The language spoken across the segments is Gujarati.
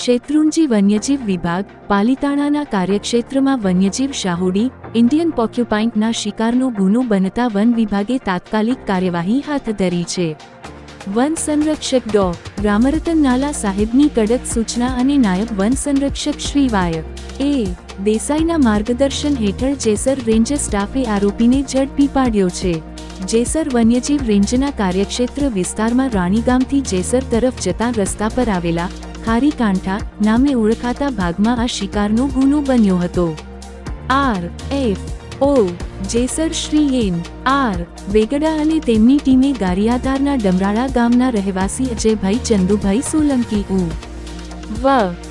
શેત્રુંજી વન્યજીવ વિભાગ, પાલિતાણાના કાર્યક્ષેત્રમાં વન્યજીવ શાહુડી, ઇન્ડિયન પોક્યુપાઇન્ટના શિકારનો ગુનો બનતા વન વિભાગે તાત્કાલિક કાર્યવાહી હાથ ધરી છે. વન સંરક્ષક ડો. રામરતન નાલા સાહેબની કડક સૂચના અને નાયબ વન સંરક્ષક શ્રી વાય. એ. દેસાઈના માર્ગદર્શન હેઠળ જેસર રેન્જ સ્ટાફે આરોપીને ઝડપી પાડ્યો છે. જેસર વન્યજીવ રેન્જના કાર્યક્ષેત્ર વિસ્તારમાં રાણીગામથી જેસર તરફ જતા રસ્તા પર આવેલા ખારી કાંઠા નામે ઓળખાતા ભાગમાં આ શિકારનો ગુનો બન્યો હતો. R, F, O, Jesar Shri N, R, Vegada અને તેમની ટીમે ગારિયાધારના ડમરાળા ગામના રહેવાસી અજયભાઈ ચંદુભાઈ સોલંકી ઉ. વ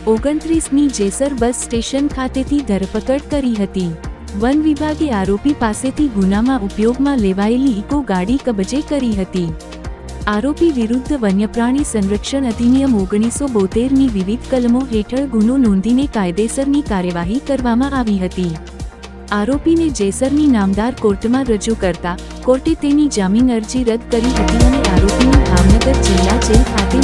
ઓગણત્રીસની જેસર બસ સ્ટેશન ખાતેથી ધરપકડ કરી હતી. વન વિભાગે આરોપી પાસેથી ગુનામાં ઉપયોગમાં લેવાયેલી ઇકો ગાડી કબજે કરી હતી. આરોપી વિરુદ્ધ વન્યપ્રાણી સંરક્ષણ અધિનિયમ ઓગણીસો બોતેરની વિવિધ કલમો હેઠળ ગુનો નોંધીને કાયદેસરની કાર્યવાહી કરવામાં આવી હતી. આરોપીને જેસરની નામદાર કોર્ટમાં રજૂ કરતા કોર્ટે તેની જામીન અરજી રદ કરી હતી અને આરોપીને ભાવનગર જિલ્લા જેલ ખાતે